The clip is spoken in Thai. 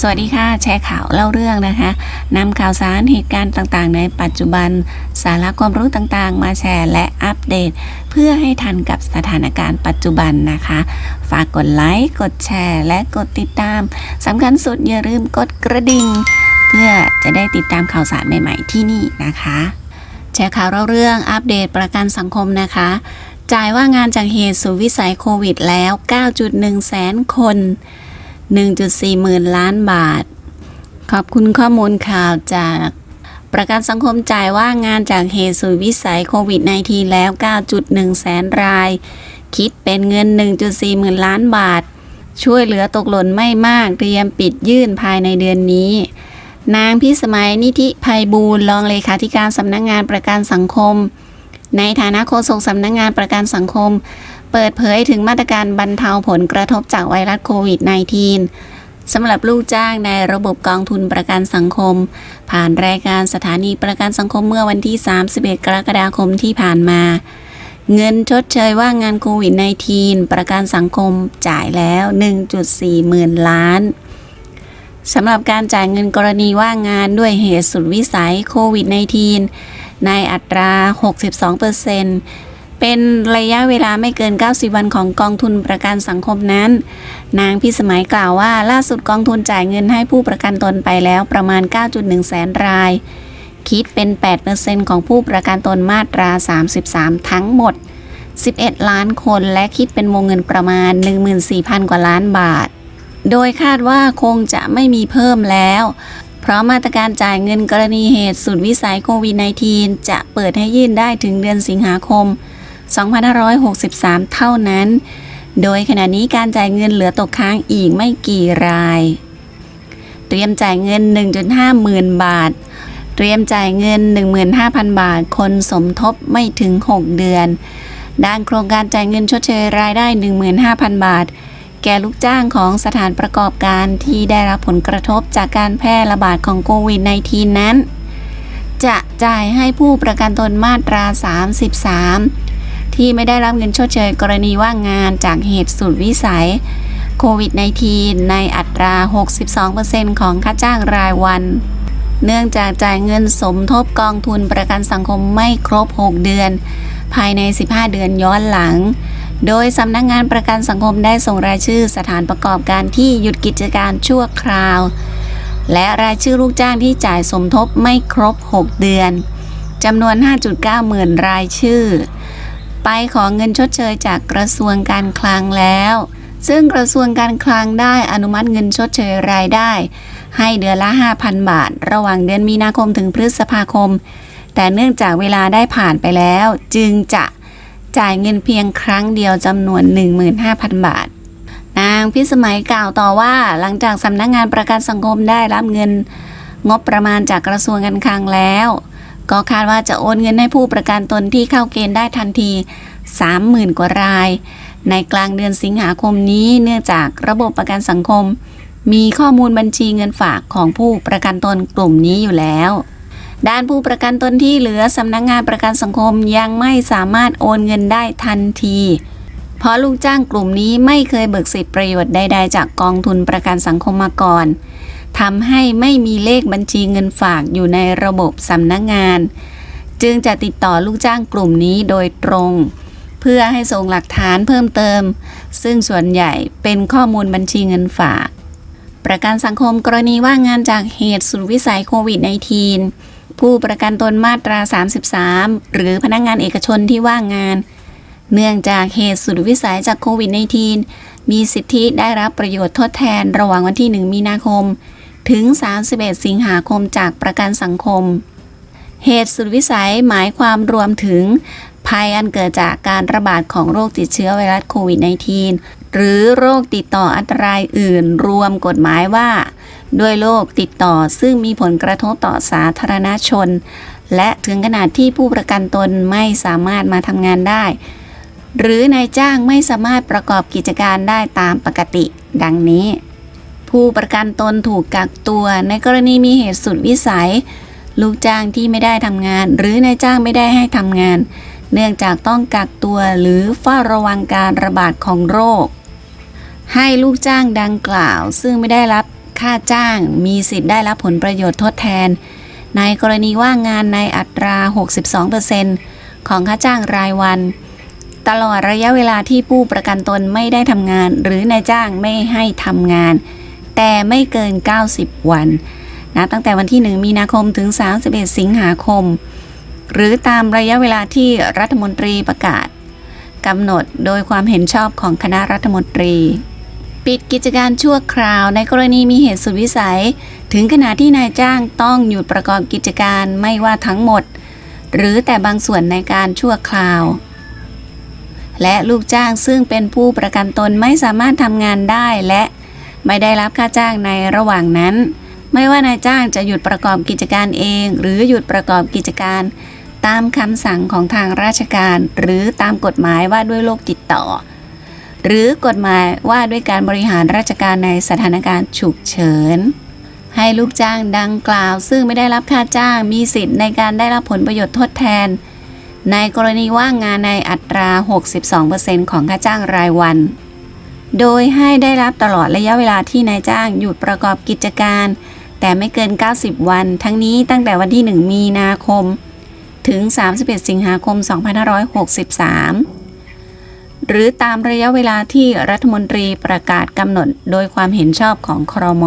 สวัสดีค่ะ แชร์ข่าวเล่าเรื่องนะคะนำข่าวสารเหตุการณ์ต่างๆ ในปัจจุบัน สาระความรู้ต่างๆ มาแชร์และอัปเดต เพื่อให้ทันกับสถานการณ์ปัจจุบันนะคะ ฝากกดไลค์กดแชร์ และกดติดตามสำคัญสุดอย่าลืมกดกระดิ่ง เพื่อจะได้ติดตามข่าวสารใหม่ๆที่นี่นะคะ แชร์ข่าวเล่าเรื่องอัปเดตประกันสังคมนะคะจ่ายว่างงานจากเหตุสุวิสัยโควิดแล้ว 9.1 แสนคน 1.4 หมื่นล้านบาท ขอบคุณข้อมูลข่าวจากประกันสังคมจ่ายว่างงานจากเหตุสุดวิสัยโควิด -19 แล้ว 9.1 แสนราย คิดเป็นเงิน 1.4 หมื่นล้านบาท ช่วยเหลือตกหล่นไม่มากเตรียมปิดยื่นภายในเดือนนี้ นางพิสมัยนิธิภัยบูลย์รองเลขาธิการสำนักงงานประกันสังคม ในฐานะโฆษกสำนักงงานประกันสังคม เปิดเผยถึงมาตรการบรรเทาผลกระทบจากไวรัสโควิด -19 สำหรับลูกจ้างในระบบกองทุนประกันสังคม ผ่านรายการสถานีประกันสังคมเมื่อวันที่ 31 กรกฎาคมที่ผ่านมา เงินชดเชยว่างงานโควิด -19 ประกันสังคมจ่ายแล้ว 1.4 หมื่นล้านสำหรับการจ่ายเงินกรณีว่างงานด้วยเหตุสุดวิสัยโควิด -19 ในอัตรา 62%เเป็นระยะเวลาไม่เกิน 90 วันของกองทุนประกันสังคมนั้น นางพิสมัยกล่าวว่าล่าสุดกองทุนจ่ายเงินให้ผู้ประกันตนไปแล้วประมาณ 9.1 แสนราย คิดเป็น 8%ของผู้ประกันตนมาตรา 33 ทั้งหมด 11 ล้านคนและคิดเป็นวงเงินประมาณ 14,000 กว่าล้านบาท โดยคาดว่าคงจะไม่มีเพิ่มแล้วเพราะมาตรการจ่ายเงินกรณีเหตุสุดวิสัยโควิด -19 จะเปิดให้ยื่นได้ถึงเดือนสิงหาคม 2563 เท่านั้น โดยขณะนี้การจ่ายเงินเหลือตกค้างอีกไม่กี่ราย เตรียมจ่ายเงิน 1.5หมื่นบาท เตรียมจ่ายเงิน 15,000 บาท คนสมทบไม่ถึง 6 เดือน ด้านโครงการจ่ายเงินชดเชยรายได้ 15,000 บาทแก่ลูกจ้างของสถานประกอบการที่ได้รับผลกระทบจากการแพร่ระบาดของโควิด -19 นั้น จะจ่ายให้ผู้ประกันตนมาตรา 33 ที่ไม่ได้รับเงินชดเชยกรณีว่างงานจากเหตุสุดวิสัยโควิด -19 ในอัตรา 62%ของค่าจ้างรายวัน เนื่องจากจ่ายเงินสมทบกองทุนประกันสังคมไม่ครบ 6 เดือน ภายใน 15 เดือนย้อนหลัง โดยสำนักงงานประกันสังคมได้ส่งรายชื่อสถานประกอบการที่หยุดกิจการชั่วคราว และรายชื่อลูกจ้างที่จ่ายสมทบไม่ครบ 6 เดือนจำนวน 5.9 หมื่นรายชื่อ ไปขอเงินชดเชยจากกระทรวงการคลังแล้ว ซึ่งกระทรวงการคลังได้อนุมัติเงินชดเชยรายได้ ให้เดือนละ 5,000 บาท ระหว่างเดือนมีนาคมถึงพฤษภาคม แต่เนื่องจากเวลาได้ผ่านไปแล้ว จึงจะจ่ายเงินเพียงครั้งเดียวจำนวน 15,000 บาท นางพิสมัยกล่าวต่อว่าหลังจากสำนักงงานประกันสังคมได้รับเงินงบประมาณจากกระทรวงการคลังแล้ว ก็คาดว่าจะโอนเงินให้ผู้ประกันตนที่เข้าเกณฑ์ได้ทันที 30,000 กว่าราย ในกลางเดือนสิงหาคมนี้เนื่องจากระบบประกันสังคม มีข้อมูลบัญชีเงินฝากของผู้ประกันตนกลุ่มนี้อยู่แล้วด้านผู้ประกันตนที่เหลือสำนักงงานประกันสังคมยังไม่สามารถโอนเงินได้ทันที เพราะลูกจ้างกลุ่มนี้ไม่เคยเบิกสิทธิประโยชน์ใดๆจากกองทุนประกันสังคมมาก่อน ทำให้ไม่มีเลขบัญชีเงินฝากอยู่ในระบบสำนักงงาน จึงจะติดต่อลูกจ้างกลุ่มนี้โดยตรง เพื่อให้ส่งหลักฐานเพิ่มเติม ซึ่งส่วนใหญ่เป็นข้อมูลบัญชีเงินฝาก ประกันสังคมกรณีว่างงานจากเหตุสุดวิสัยโควิด -19 ผู้ประกันตนมาตรา 33 หรือพนักงงานเอกชนที่ว่างงาน เนื่องจากเหตุสุดวิสัยจากโควิด -19 มีสิทธิได้รับประโยชน์ทดแทนระหว่างวันที่ 1 มีนาคม ถึง 31 สิงหาคมจากประกันสังคม เหตุสุดวิสัยหมายความรวมถึง ภัยอันเกิดจากการระบาดของโรคติดเชื้อไวรัสโควิด -19 หรือโรคติดต่ออันตรายอื่น รวมกฎหมายว่า ด้วยโรคติดต่อซึ่งมีผลกระทบต่อสาธารณชน และถึงขนาดที่ผู้ประกันตนไม่สามารถมาทำงานได้ หรือนายจ้างไม่สามารถประกอบกิจการได้ตามปกติ ดังนี้ ผู้ประกันตนถูกกักตัว ในกรณีมีเหตุสุดวิสัย ลูกจ้างที่ไม่ได้ทำงาน หรือนายจ้างไม่ได้ให้ทำงาน เนื่องจากต้องกักตัวหรือเฝ้าระวังการระบาดของโรค ให้ลูกจ้างดังกล่าว ซึ่งไม่ได้รับค่าจ้างมีสิทธิ์ได้รับผลประโยชน์ทดแทน ในกรณีว่างงานในอัตรา 62%ของค่าจ้างรายวัน ตลอดระยะเวลาที่ผู้ประกันตนไม่ได้ทำงาน หรือนายจ้างไม่ให้ทำงาน แต่ไม่เกิน 90 วันนับตั้งแต่วันที่ 1 มีนาคมถึง 31 สิงหาคม หรือตามระยะเวลาที่รัฐมนตรีประกาศกำหนดโดยความเห็นชอบของคณะรัฐมนตรี ปิดกิจการชั่วคราวในกรณีมีเหตุสุดวิสัย ถึงขณะที่นายจ้างต้องหยุดประกอบกิจการไม่ว่าทั้งหมด หรือแต่บางส่วนในการชั่วคราว และลูกจ้างซึ่งเป็นผู้ประกันตนไม่สามารถทำงานได้และ ไม่ได้รับค่าจ้างในระหว่างนั้น ไม่ว่านายจ้างจะหยุดประกอบกิจการเอง หรือหยุดประกอบกิจการ ตามคำสั่งของทางราชการ หรือตามกฎหมายว่าด้วยโรคติดต่อ หรือกฎหมายว่าด้วยการบริหารราชการในสถานการณ์ฉุกเฉินให้ลูกจ้างดังกล่าว ซึ่งไม่ได้รับค่าจ้างมีสิทธิ์ในการได้รับผลประโยชน์ทดแทน ในกรณีว่างงานในอัตรา 62%ของค่าจ้างรายวัน โดยให้ได้รับตลอดระยะเวลาที่นายจ้างหยุดประกอบกิจการ แต่ไม่เกิน 90 วัน ทั้งนี้ตั้งแต่วันที่ 1 มีนาคม ถึง 31 สิงหาคม 2563 หรือตามระยะเวลาที่รัฐมนตรีประกาศกำหนดโดยความเห็นชอบของครม